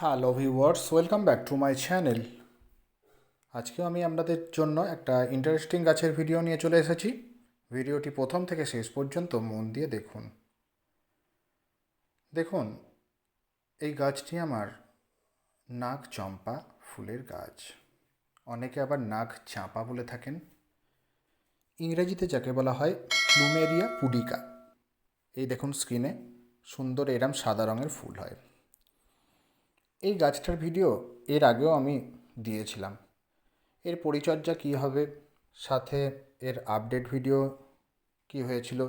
Hello viewers, welcome back to my channel. আজকেও আমি আপনাদের জন্য একটা ইন্টারেস্টিং গাছের ভিডিও নিয়ে চলে এসেছি। ভিডিওটি প্রথম থেকে শেষ পর্যন্ত মন দিয়ে দেখুন। দেখুন, এই গাছটি আমার নাক চম্পা ফুলের গাছ। অনেকে আবার নাক চাঁপা বলে থাকেন। ইংরেজিতে যাকে বলা হয় প্লুমেরিয়া পুডিকা। এই দেখুন স্ক্রিনে সুন্দর এরম সাদা রঙের ফুল হয়। এই গাছটার ভিডিও এর আগেও আমি দিয়েছিলাম। এর পরিচর্যা কী হবে, সাথে এর আপডেট ভিডিও কি হয়েছিল,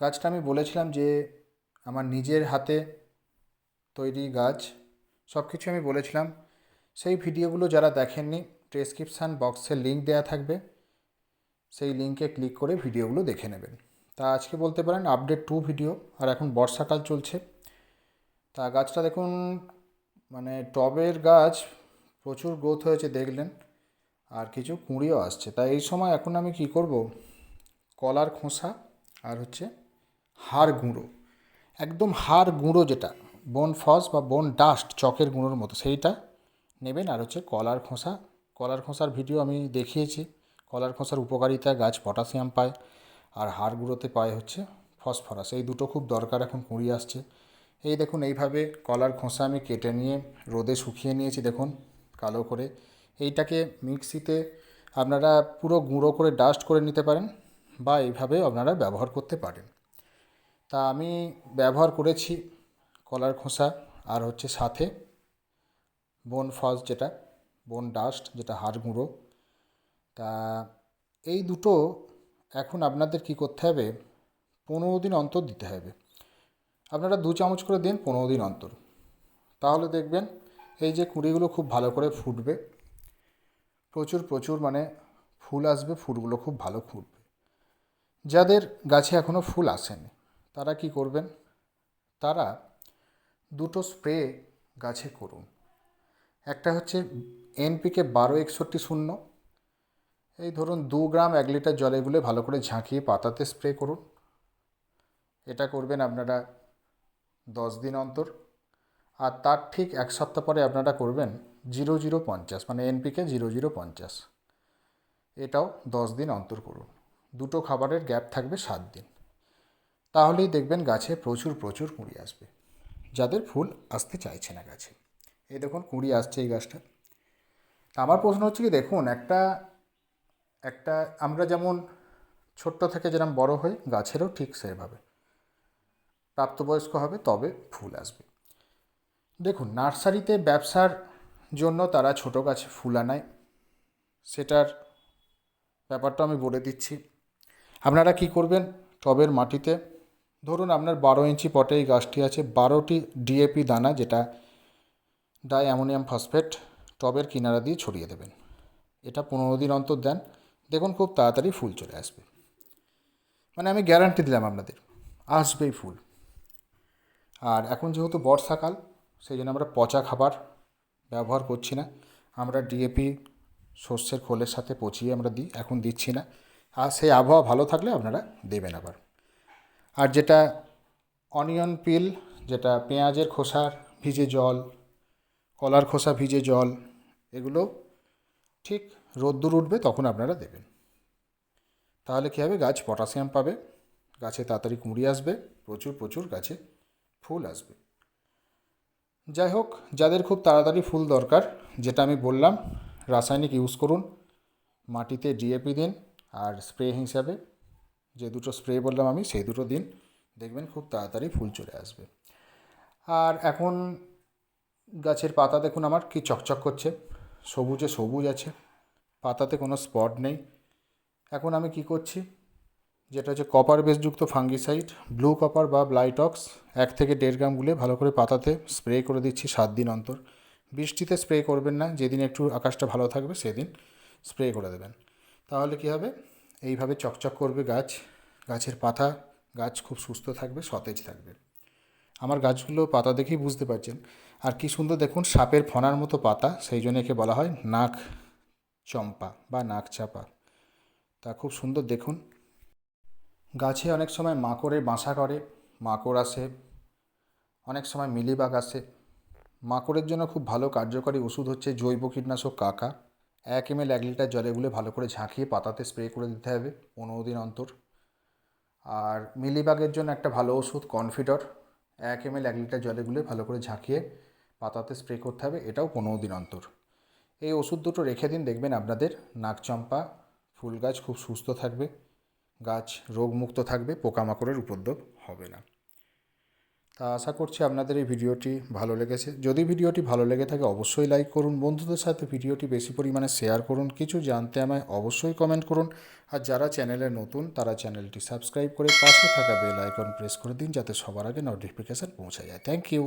গাছটা আমি বলেছিলাম যে আমার নিজের হাতে তৈরি গাছ, সব কিছু আমি বলেছিলাম। সেই ভিডিওগুলো যারা দেখেননি ডেসক্রিপশান বক্সে লিঙ্ক দেওয়া থাকবে, সেই লিঙ্কে ক্লিক করে ভিডিওগুলো দেখে নেবেন। তা আজকে বলতে পারেন আপডেট টু ভিডিও, আর এখন বর্ষাকাল চলছে। তা গাছটা দেখুন মানে টবের গাছ প্রচুর গ্রোথ হয়েছে, দেখলেন। আর কিছু কুঁড়িও আসছে। তাই এই সময় এখন আমি কি করব? কলার খোসা আর হচ্ছে হাড় গুঁড়ো। একদম হাড় গুঁড়ো যেটা বন ফস বা বন ডাস্ট চকের গুঁড়োর মতো, সেইটা নেবেন। আর হচ্ছে কলার খোসা, কলার খোসার ভিডিও আমি দেখিয়েছি। কলার খোসার উপকারিতা, গাছ পটাশিয়াম পায়, আর হাড় গুঁড়োতে পায় হচ্ছে ফসফরাস এই দুটো খুব দরকার এখন কুঁড়ি আসছে। এই দেখুন, এইভাবে কলার খোসা আমি কেটে নিয়ে রোদে শুকিয়ে নিয়েছি, দেখুন, কালো করে। এইটাকে মিক্সিতে আপনারা পুরো গুঁড়ো করে ডাস্ট করে নিতে পারেন বা এইভাবে আপনারা ব্যবহার করতে পারেন। তা আমি ব্যবহার করেছি কলার খোসা, আর হচ্ছে সাথে বন ফস যেটা বন ডাস্ট যেটা, হাড় গুঁড়ো। তা এই দুটো এখন আপনাদের কি করতে হবে? পনেরো দিন অন্তর দিতে হবে। আপনারা দু চামচ করে দিন পনেরো দিন অন্তর। তাহলে দেখবেন এই যে কুঁড়িগুলো খুব ভালো করে ফুটবে, প্রচুর প্রচুর মানে ফুল আসবে, ফুলগুলো খুব ভালো ফুটবে। যাদের গাছে এখনও ফুল আসেনি, তারা কি করবেন? তারা দুটো স্প্রে গাছে করুন। একটা হচ্ছে এনপিকে বারো একষট্টি শূন্য, এই ধরুন দু গ্রাম এক লিটার জলে গুলে ভালো করে ঝাঁকিয়ে পাতাতে স্প্রে করুন। এটা করবেন আপনারা দশ দিন অন্তর। আর তার ঠিক এক সপ্তাহ পরে আপনারা করবেন জিরো জিরো পঞ্চাশ মানে এনপিকে জিরো জিরো পঞ্চাশ। এটাও দশ দিন অন্তর করুন। দুটো খাবারের গ্যাপ থাকবে সাত দিন। তাহলেই দেখবেন গাছে প্রচুর প্রচুর কুঁড়ি আসবে। যাদের ফুল আসতে চাইছে না গাছে। এই দেখুন কুঁড়ি আসছে এই গাছটা। আমার প্রশ্ন হচ্ছে কি, দেখুন একটা একটা আমরা যেমন ছোট্ট থেকে যেরকম বড় হই, গাছেরও ঠিক সেভাবে। প্রাপ্তবয়স্ক হবে, তবে ফুল আসবে। দেখুন, নার্সারিতে ব্যবসার জন্য তারা ছোট গাছে ফুল আনায়। সেটার ব্যাপারটা আমি বলে দিচ্ছি। আপনারা কি করবেন? টবের মাটিতে, ধরুন আপনার বারো ইঞ্চি পটে এই গাছটি আছে, বারোটি ডিএপি দানা যেটা ডাই অ্যামোনিয়াম ফসফেট টবের কিনারা দিয়ে ছড়িয়ে দেবেন। এটা পনেরো দিন অন্তর দেন। দেখুন, খুব তাড়াতাড়ি ফুল চলে আসবে। মানে আমি গ্যারান্টি দিলাম আপনাদের, আসবেই ফুল। আর এখন যেহেতু বর্ষাকাল, সেই জন্য আমরা পচা খাবার ব্যবহার করছি না। আমরা ডিএপি শস্যের খোলের সাথে পচিয়ে আমরা দিই এখন দিচ্ছি না। আর সেই আবহাওয়া ভালো থাকলে আপনারা দেবেন আবার। আর যেটা অনিয়ন পিল যেটা পেঁয়াজের খোসার ভিজে জল, কলার খোসা ভিজে জল, এগুলো ঠিক রোদ্দুর উঠবে তখন আপনারা দেবেন। তাহলে কী হবে? গাছ পটাশিয়াম পাবে, গাছে তাড়াতাড়ি কুঁড়ি আসবে, প্রচুর প্রচুর গাছে ফুল আসবে। যাই হোক যাদের খুব তাড়াতাড়ি ফুল দরকার, যেটা আমি বললাম, রাসায়নিক ইউজ করুন, মাটিতে ডিএপি দিন আর স্প্রে হিসাবে, যে দুটো স্প্রে বললাম আমি, সেই দুটো দিন, দেখবেন খুব তাড়াতাড়ি ফুল চলে আসবে। আর এখন গাছের পাতা দেখুন আমার কি চকচক করছে, সবুজে সবুজ আছে, পাতাতে কোনো স্পট নেই। এখন আমি কি করছি যেটা হচ্ছে কপার বেসযুক্ত ফাঙ্গিসাইড ব্লু কপার বা ব্লাইটক্স এক থেকে দেড় গ্রাম গুলে ভালো করে পাতাতে স্প্রে করে দিচ্ছি সাত দিন অন্তর। বৃষ্টিতে স্প্রে করবেন না, যেদিন একটু আকাশটা ভালো থাকবে সেদিন স্প্রে করে দেবেন। তাহলে কী হবে? এইভাবে চকচক করবে গাছ, গাছের পাতা, গাছ খুব সুস্থ থাকবে, সতেজ থাকবে। আমার গাছগুলো পাতা দেখেই বুঝতে পারছেন। আর কি সুন্দর দেখুন, সাপের ফনার মতো পাতা, সেই জন্য একে বলা হয় নাক চম্পা বা নাক চাপা। তা খুব সুন্দর দেখুন গাছে অনেক সময় মাকড়ের বাসা করে, মাকড় আসে, অনেক সময় মিলিবাগ আসে। মাকড়ের জন্য খুব ভালো কার্যকরী ওষুধ হচ্ছে জৈব কীটনাশক কাকা। এক এম এল এক লিটার জলে গুলে ভালো করে ঝাঁকিয়ে পাতাতে স্প্রে করে দিতে হবে পনেরো দিন অন্তর। আর মিলিবাগের জন্য একটা ভালো ওষুধ কনফিডর, এক এম এল এক লিটার জলে গুলে ভালো করে ঝাঁকিয়ে পাতাতে স্প্রে করতে হবে, এটাও পনেরো দিন অন্তর। এই ওষুধ দুটো রেখে দিন, দেখবেন আপনাদের নাকচম্পা ফুল গাছ খুব সুস্থ থাকবে। গাছ রোগমুক্ত থাকবে, পোকামাকড়ের উপদ্রব হবে না। তা আশা করছি আপনাদের এই ভিডিওটি ভালো লেগেছে। যদি ভিডিওটি ভালো লেগে থাকে, অবশ্যই লাইক করুন, বন্ধুদের সাথে ভিডিওটি বেশি পরিমাণে শেয়ার করুন, কিছু জানতে আমায় অবশ্যই কমেন্ট করুন। আর যারা চ্যানেলে নতুন, তারা চ্যানেলটি সাবস্ক্রাইব করে পাশে থাকা বেল আইকন প্রেস করে দিন, যাতে সবার আগে নোটিফিকেশান পৌঁছে যায়। Thank you